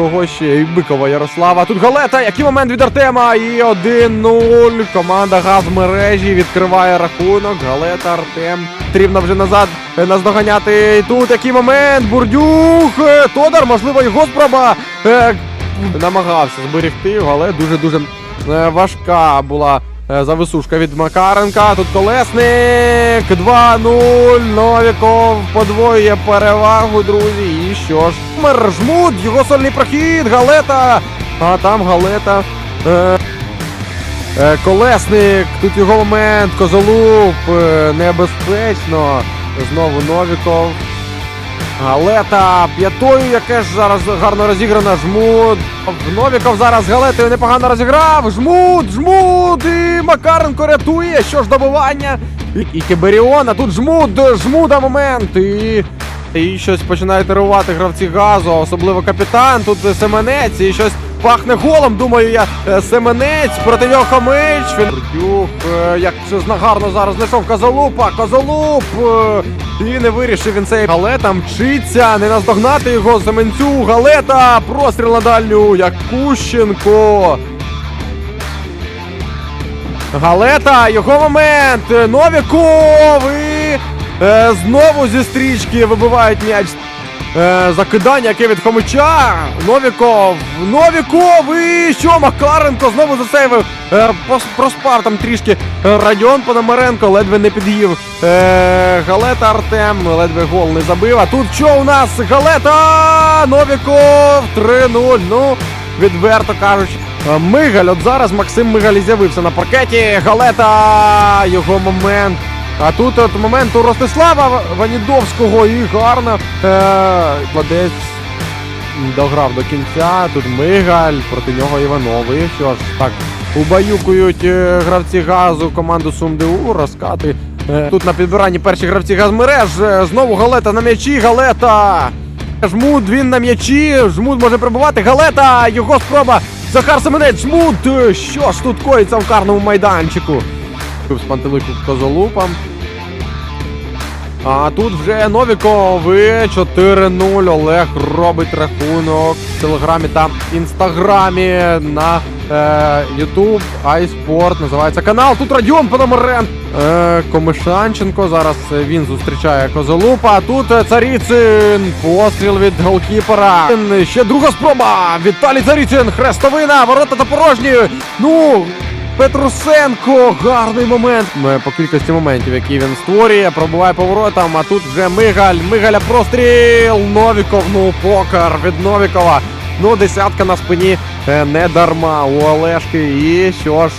кого ще? І Бикова Ярослава. Тут Галета, який момент від Артема. І 1-0. Команда газ мережі відкриває рахунок. Галета, Артем. Потрібно вже назад е, наздоганяти. І тут який момент. Бурдюх. е, Тодар, можливо, його спроба. е, Намагався зберегти але дуже-дуже важка була зависушка від Макаренка. Тут колесник 2-0. Новіков подвоює перевагу, друзі. І що ж? Мер жмут, його сольний прохід, галета. А там галета. Е, е, колесник, тут його момент, Козолуб, е, небезпечно. Знову Новіков. Галета п'ятою, яке ж зараз гарно розіграна. Жмут. Новіков зараз Галетою непогано розіграв. Жмут, жмут. І Макаренко рятує. Що ж добивання. І, і Киберіон, а тут жмут, жмуда момент. І, і щось починають нервувати гравці газу, особливо капітан. Тут Семенець і щось пахне голом. Думаю, я Е, Семенець проти нього Хомич. Він е, як же зна- гарно зараз знайшов Козолупа. Козолуп. е, І не вирішив він цей Галета мчиться, не наздогнати його Семенцю. Галета, простріл на дальню, як Кущенко. Галета, його момент. Новіков і е, знову зі стрічки вибивають м'яч. Е, закидання, яке від Хомича. Новіков. Новіков і що? Макаренко знову засейвив. Е, прос- там трішки Радіон Пономаренко, ледве не під'їв. Галета Артем, ледве гол не забив. А тут що у нас? Галета! Новіков 3-0. Ну, відверто кажучи. Мигаль, от зараз Максим Мигаль з'явився на паркеті. Галета, його момент. А тут от момент у Ростислава Ванідовського і гарно. Е, Кладець дограв до кінця. Тут Мигаль, проти нього Івановий. Що ж, так, убаюкують е, гравці газу команду СумДУ, розкати. Е, Тут на підбиранні перші гравці газмереж. Е, Знову Галета на м'ячі. Галета. Жмут, він на м'ячі. Жмут може прибувати. Галета. Його спроба. Захар Семенець. Жмут. Що ж тут коїться в карному майданчику? З пантелику Козолупом. А тут вже Новіков 4-0. Олег робить рахунок в телеграмі та інстаграмі на е, YouTube iSport називається канал. Тут Радіон Пономарен. Е, Комишанченко. Зараз він зустрічає Козолупа. Тут Царіцин. Постріл від голкіпера. Ще друга спроба. Віталій Царіцин. Хрестовина. Ворота та порожні. Ну. Петрусенко, гарний момент. По кількості моментів, які він створює, пробуває поворотом, а тут вже Мигаль. Мигаля простріл. Новіков, ну покар від Новікова. Ну, десятка на спині е, не дарма у Олешки. І що ж,